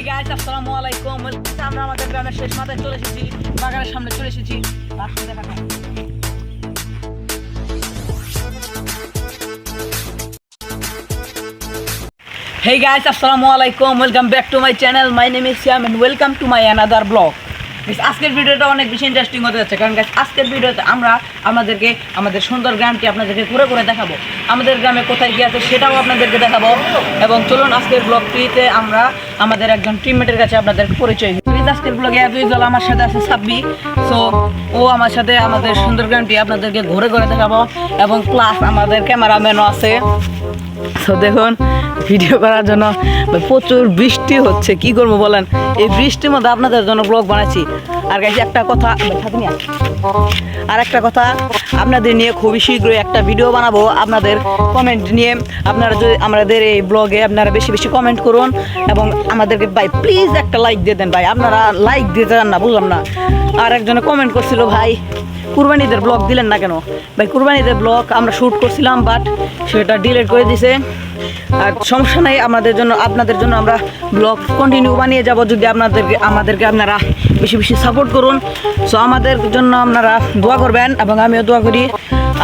এই গাইস আসসালামু আলাইকুম আমরা আমাদের গ্রামের শেষ মাথায় চলে এসেছি বাগানের সামনে চলে এসেছি রাস্তা দেখা Hey guys, assalamu alaikum. Welcome back to my channel. My name is Syam and welcome to my another vlog. আজকের ভিডিওটা অনেক বেশি ইন্টারেস্টিং হতে যাচ্ছে। কারণ আজকের ভিডিওতে আমরা আমাদেরকে, আমাদের সুন্দর গ্রামটি আপনাদেরকে ঘুরে ঘুরে দেখাবো। আমাদের গ্রামে কোথায় কি আছে সেটাও আপনাদেরকে দেখাবো। এবং চলুন আজকের ব্লগটিতে আমরা আমাদের একজন টিমমেটের কাছে আপনাদের পরিচয় আজকের আমার সাথে সাব্বি। ও আমার সাথে আমাদের সুন্দর গ্রামটি আপনাদেরকে ঘুরে ঘুরে দেখাবো। এবং প্লাস আমাদের ক্যামেরাম্যানও আছে। তো দেখুন, ভিডিও করার জন্য প্রচুর বৃষ্টি হচ্ছে, কি করব বলেন? এই বৃষ্টির মধ্যে আপনাদের জন্য ব্লগ বানাচ্ছি। আর গাইছি একটা কথা আর একটা কথা, আপনাদের নিয়ে খুবই শীঘ্রই একটা ভিডিও বানাবো আপনাদের কমেন্ট নিয়ে। আপনারা যদি আমাদের এই ব্লগে আপনারা বেশি বেশি কমেন্ট করুন এবং আমাদেরকে, ভাই প্লিজ একটা লাইক দিয়ে দেন, ভাই। আপনারা লাইক দিতে চান না, বুঝলাম না। আর একজনে কমেন্ট করছিল, ভাই কুরবানিদের ব্লগ দিলেন না কেন? ভাই, কুরবানিদের ব্লগ আমরা শ্যুট করছিলাম বাট সেটা ডিলিট করে দিছে। আর সমস্যা নাই, আমাদের জন্য, আপনাদের জন্য আমরা ব্লগ কন্টিনিউ বানিয়ে যাব। যদি আপনাদেরকে, আমাদেরকে আপনারা বেশি বেশি সাপোর্ট করুন। সো আমাদের জন্য আপনারা দোয়া করবেন এবং আমিও দোয়া করি।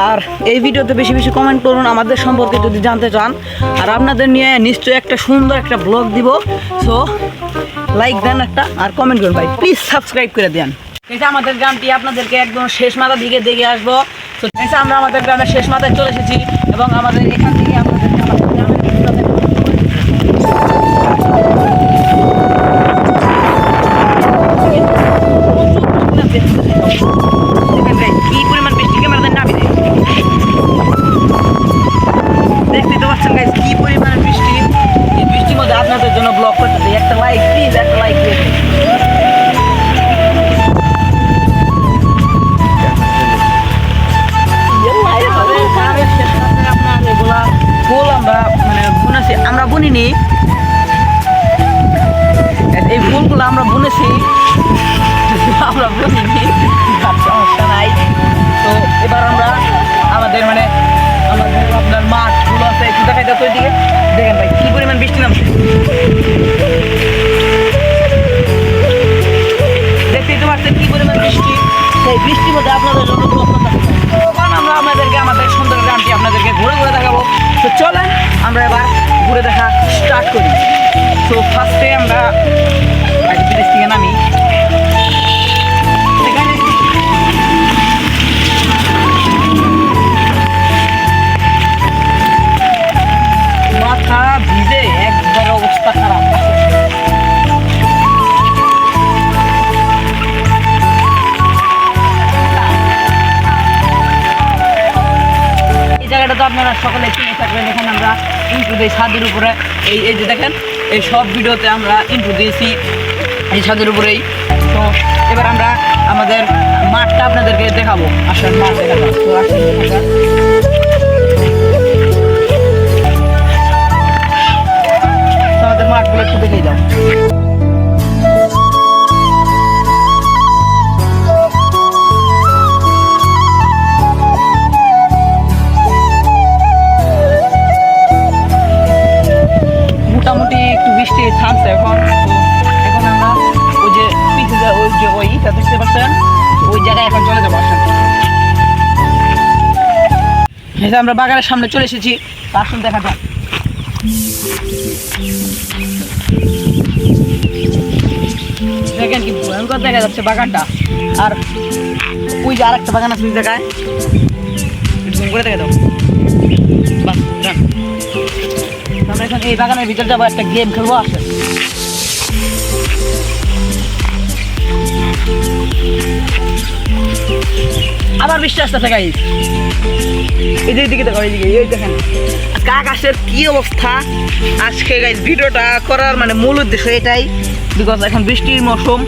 আর এই ভিডিওতে বেশি বেশি কমেন্ট করুন, আমাদের সম্পর্কে যদি জানতে চান। আর আপনাদের নিয়ে নিশ্চয়ই একটা সুন্দর একটা ব্লগ দিব। সো লাইক দেন একটা, আর কমেন্ট করুন ভাই। প্লিজ সাবস্ক্রাইব করে দেন। আমাদের গ্রামটি আপনাদেরকে একদম শেষ মাথা দিকে দেখে আসব। আমরা আমাদের গ্রামের শেষ মাথায় চলে এসেছি এবং আমাদের এখান থেকে আমাদের কি পরিমাণ ফার্স্টে আমরা ব্রিজ নামি। মাথা ভিজে একবার অবস্থা খারাপ। জায়গাটা তো আপনারা সকলে চিনে থাকবেন। এখানে আমরা দিই ছাদের উপরে এই এই যে দেখেন এই সব ভিডিওতে আমরা ইন্টু দিয়েছি এই ছাদের উপরেই। তো এবার আমরা আমাদের মাঠটা আপনাদেরকে দেখাবো। আসল মাঠ দেখাবো। তো আমাদের মাঠগুলো একটু দেখে যাও যে আমরা বাগানের সামনে চলে এসেছি। আসুন, দেখা যাক। দেখেন কি ভয়ঙ্কর দেখা যাচ্ছে বাগানটা। আর ওই যে আরেকটা বাগান আছে একটু zoom করে দেখে দাও। আমরা এখন এই বাগানের ভিতরে যাব, একটা গেম খেলব আসে আবার বৃষ্টি আসতেছে গাই যে দিকে দেখো, এইদিকে, এই দেখেন। কাকাশের কি অবস্থা? আজকে গাইজ ভিডিওটা করার মানে মূল উদ্দেশ্য এটাই বিকজ এখন বৃষ্টির মৌসুম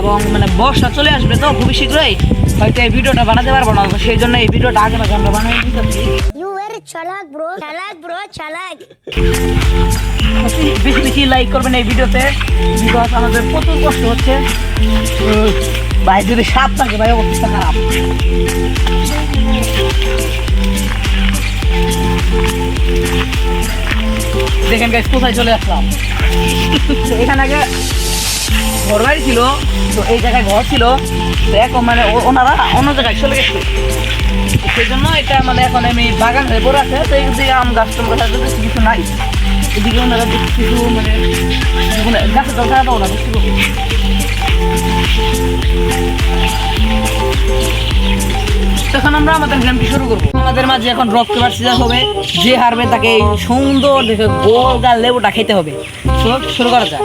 এবং মানে বর্ষা চলে আসবে তো খুবই শীঘ্রই, হয়তো এই ভিডিওটা বানাতে পারব না সেই জন্য এই ভিডিওটা আগে আমরা বানিয়ে Chalak, bro. Chalak, bro. Chalak. বেশি বেশি লাইক করবেন এই ভিডিওতে বিকজ আমাদের প্রচুর কষ্ট হচ্ছে ভাই যদি সাপ থাকে ভাই অবস্থা খারাপ দেখেন গাইস কোথায় চলে আসলাম এখানে আগে ঘর বাড়ি ছিল, তো এই জায়গায় ঘর ছিল। তো এখন মানে ওনারা অন্য জায়গায় চলে গেছে। সেই জন্য এটা মানে এখন আমি বাগান হয়ে পড়ে আছে। তো এইদিকে আম গাছ টাম গাছ কিছু নাই। এদিকে ওনারা কিছু মানে মানে গাছের দরকার পাবো না, বুঝতে তখন আমরা আমাদের গেমটি শুরু করব। আমাদের মাঝে এখন রক পেপার সিজার হবে যে হারবে তাকে এই সুন্দর দেখে গোল গাল লেবুটা খেতে হবে। শুরু করা যাক।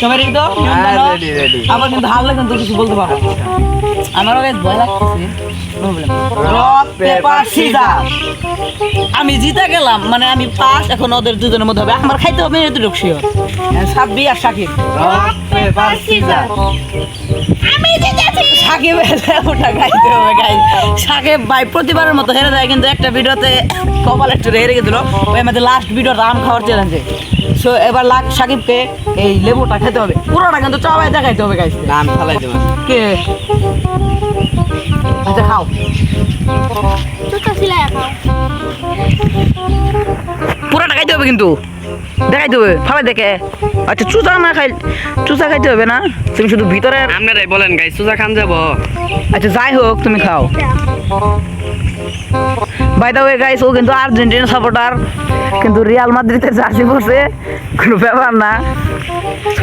সবাই রেডি তো? হ্যাঁ. আবার কিন্তু হারলে কিন্তু কিছু বলতে পারব। আমারও বেশ ভয় লাগতেছে রক পেপার সিজার আমি জিতে গেলাম মানে আমি পাস এখন ওদের দুজনের মধ্যে হবে। আমার খাইতে হবে এত ঢুকছি সাব্বি আর সাকিব রক পেপার সিজার আমি জিতেছি সাকিবের ওটা গাইতে হবে গাই সাকিব ভাই প্রতিবারের মতো হেরে যায় কিন্তু একটা ভিডিওতে কপাল একটু হেরে গেছিল। ওই আমাদের লাস্ট ভিডিও আম খাওয়ার চ্যালেঞ্জে সো এবার লাখ সাকিবকে এই লেবুটা খেতে হবে। পুরোটা কিন্তু সবাই দেখাইতে হবে গাইছে নাম ফেলাই দেবেন কে? আচ্ছা খাও। খাও। পুরোটা খাইতে হবে কিন্তু। দেখাইতে হবে ভাবে দেখে। আচ্ছা চুচা না খাই চুচা খাইতে হবে না? তুমি শুধু ভিতরে আপনারাই বলেন গাই সুজা খান যাব। আচ্ছা যাই হোক তুমি খাও। বাই দা ওয়ে গাইস ও কিন্তু আর্জেন্টিনা সাপোর্টার কিন্তু রিয়াল মাদ্রিদে জার্সি পরছে কোনো ব্যাপার না।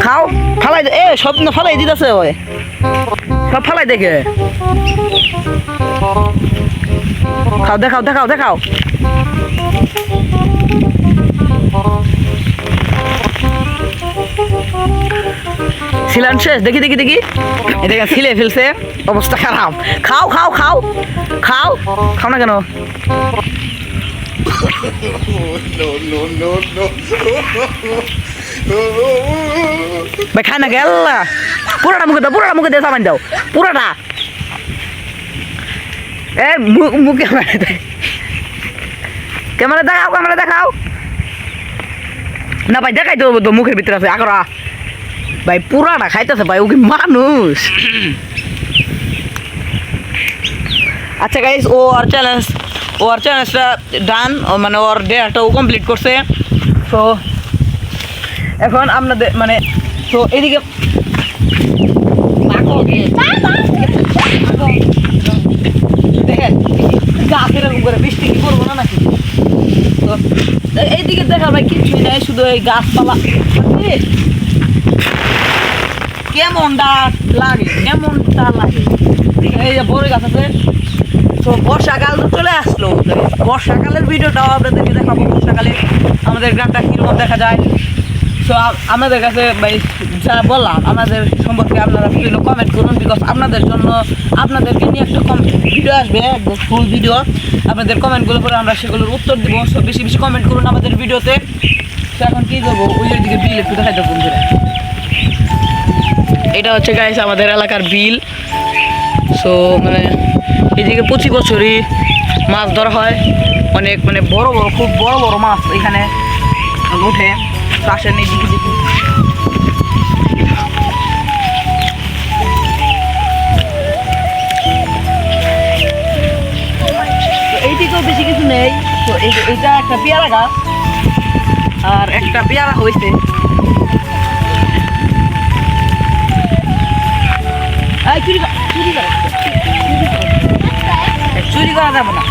খাও ফালাই দে- এ সব না ফালাই দিতেছে ওই। সব ফালাই দেখে। খাও দেখাও দেখাও দেখাও। ছিলেন শেষ, দেখি দেখি দেখি। এদিকে ছিলে ফেলছে, অবস্থা খারাপ। খাও খাও খাও খাও। খাও না কেন? ভাই, খায় না গেল্লা পুরাটা মুখে দাও, পুরাটা মুখে দিয়ে সামান দাও। পুরাটা। এ মুখে ক্যামেরা দেখাও ক্যামেরা দেখাও। না ভাই দেখাই তো মুখের ভিতরে আছে আগরা। ভাই পুরাটা খাইতেছে ভাই ও কি মানুষ? আচ্ছা গাইস ও আর চ্যালেঞ্জ ও আর চ্যালেঞ্জটা ডান মানে ওর ডেয়ারটা ও কমপ্লিট করছে। তো এখন আপনাদের মানে তো এদিকে দেখেন গাছ এরকম করে, বৃষ্টি কি করব না নাকি? তো এইদিকে দেখা ভাই কিছুই নাই, শুধু এই গাছপালা। কেমনটা লাগে কেমনটা লাগে। এই যে বড় গাছ আছে। তো বর্ষাকাল তো চলে আসলো। বর্ষাকালের ভিডিওটাও আপনাদেরকে দেখাবো। বর্ষাকালে আমাদের গ্রামটা কীরকম দেখা যায়? তো আমাদের কাছে ভাই যা বললাম আমাদের সম্পর্কে আপনারা বিভিন্ন কমেন্ট করুন বিকজ আপনাদের জন্য আপনাদেরকে নিয়ে একটা কম ভিডিও আসবে ফুল ভিডিও আপনাদের কমেন্টগুলো করে আমরা সেগুলোর উত্তর দিব সব বেশি বেশি কমেন্ট করুন আমাদের ভিডিওতে। তো এখন কী করব? ওই দিকে বিল একটু দেখাইতে বন্ধুরা। এটা হচ্ছে গাইস আমাদের এলাকার বিল সো মানে এদিকে প্রতি বছরই মাছ ধরা হয়। অনেক মানে বড় বড়, খুব বড় বড় মাছ এখানে উঠে। নেই দেখি এইদিকেও বেশি কিছু নেই। তো এইটা একটা পেয়ারা গাছ। আর একটা পেয়ারা হয়েছে। চুরি করা যাবে না।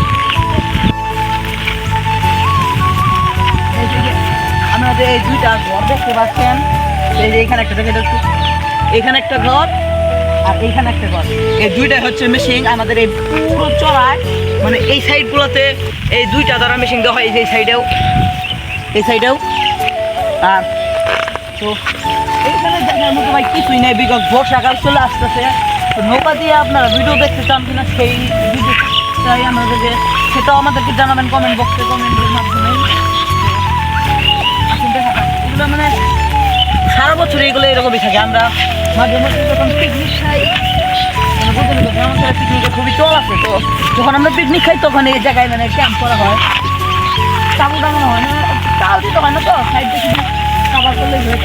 যে এই দুইটা ঘর দেখতে পাচ্ছেন, এই যে এখানে একটা এখানে একটা ঘর আর এইখানে একটা ঘর। এই দুইটাই হচ্ছে মেশিন আমাদের এই পুরো চড়ায় মানে এই সাইডগুলোতে এই দুইটা দ্বারা মেশিন দেওয়া হয়, এই সাইডেও এই সাইডেও আর তো এইখানে ভাই কিছুই নেই বিকজ বর্ষাকাল চলে আসতেছে। তো নৌকা দিয়ে আপনারা ভিডিও দেখতে চান কিনা সেই ভিডিওটাই আমাদেরকে, সেটাও আমাদেরকে জানাবেন কমেন্ট বক্সে কমেন্টের মাধ্যমে দেখা মানে সারা বছর এগুলো এরকমই থাকে। আমরা মাঝে মধ্যে যখন পিকনিক খাই তো পিকনিকের খুবই চল আছে তো। যখন আমরা পিকনিক খাই, তখন এই জায়গায় মানে ক্যাম্প করা হয়। চাবু টাঙানো হয় না, চাল দিতে হয় না তো, সাইডে শুধু খাবার করলেই হয়ে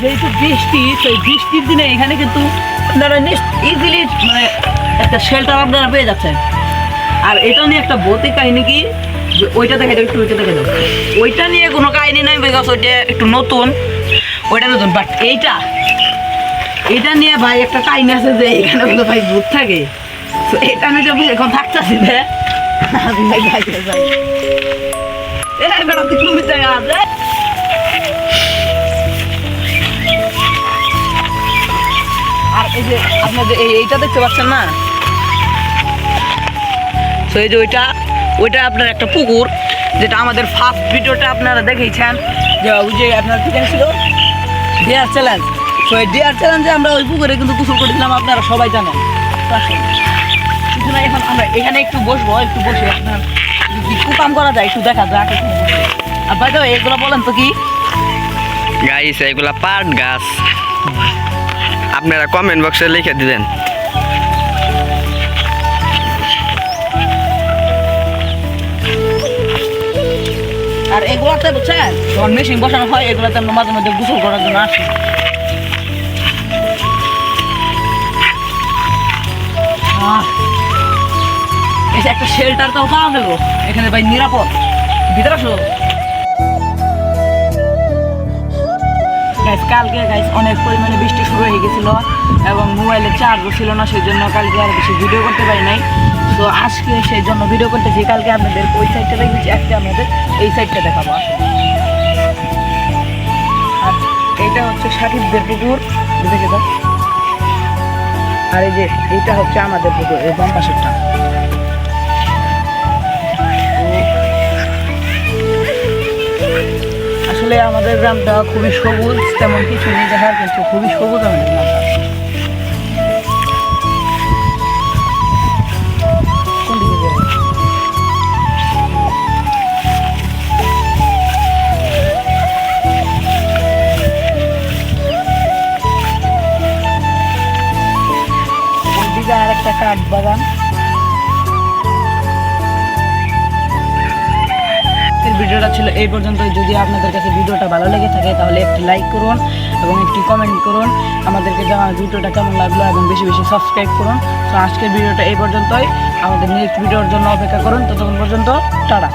যেহেতু বৃষ্টি এই বৃষ্টির দিনে এখানে কিন্তু আপনারা ইজিলি মানে একটা শেল্টার আপনারা পেয়ে যাচ্ছেন। আর এটা নিয়ে একটা ভৌতিক কাহিনী কি ওইটা দেখে দাও, একটু ওইটা দেখে দাও। ওইটা নিয়ে কোনো কাহিনী নাই বিকজ ওইটা একটু নতুন, ওইটা নতুন। বাট এইটা এটা নিয়ে ভাই একটা কাহিনী আছে যে এখানে কিন্তু ভাই ভূত থাকে। তো এটা নিয়ে আমি এখন থাকতেছি রে আর এই যে আপনাদের এই এইটা দেখতে পাচ্ছেন না? তো এই যে ওইটা ওইটা আপনার একটা পুকুর, যেটা আমাদের ফার্স্ট ভিডিওটা আপনারা দেখেছেন। যে ওই যে আপনার কি ছিল? ডিয়ার চ্যালেঞ্জ তো এই ডিয়ার চ্যালেঞ্জে আমরা ওই পুকুরে কিন্তু গোসল করেছিলাম আপনারা সবাই জানেন। এখন আমরা এখানে একটু বসবো, একটু বসে আপনার যদি কাম করা যায়, একটু দেখা যাক। আর ভাই তো এগুলো বলেন তো কি? গাইস এগুলা পাট গাছ। আপনারা কমেন্ট বক্সে লিখে দিবেন। এগুলোতে বুঝছেন? যখন মেশিন বসানো হয় এগুলোতে আমরা মাঝে মধ্যে গোসল করার জন্য আসি। একটা শেল্টার তো পাওয়া গেল এখানে ভাই নিরাপদ। ভিতরে আসো। গাইস কালকে গাইস অনেক পরিমাণে বৃষ্টি শুরু হয়ে গেছিল এবং মোবাইলে চার্জও ছিল না সেই জন্য কালকে আর বেশি ভিডিও করতে পারি নাই। তো আজকে সেই জন্য ভিডিও করতেছি। কালকে আপনাদের ওই সাইডটা দেখেছি, আজকে আপনাদের এই সাইডটা দেখাবো। আর এইটা হচ্ছে সাকিবদের পুকুর দেখে দাও আর এই যে, এইটা হচ্ছে আমাদের পুকুর, এই বাম পাশেরটা। আসলে আমাদের গ্রামটা খুবই সবুজ, তেমন কিছু নেই দেখার কিন্তু খুবই সবুজ আমাদের গ্রামটা। আর একটা বাগান। ভিডিওটা ছিল এই পর্যন্ত যদি আপনাদের কাছে ভিডিওটা ভালো লেগে থাকে, তাহলে একটি লাইক করুন এবং একটি কমেন্ট করুন। আমাদেরকে জানান ভিডিওটা কেমন লাগল এবং বেশি বেশি সাবস্ক্রাইব করুন। তো আজকের ভিডিওটা এই পর্যন্তই। আমাদের নেক্সট ভিডিওর জন্য অপেক্ষা করুন। ততক্ষণ পর্যন্ত, টাটা।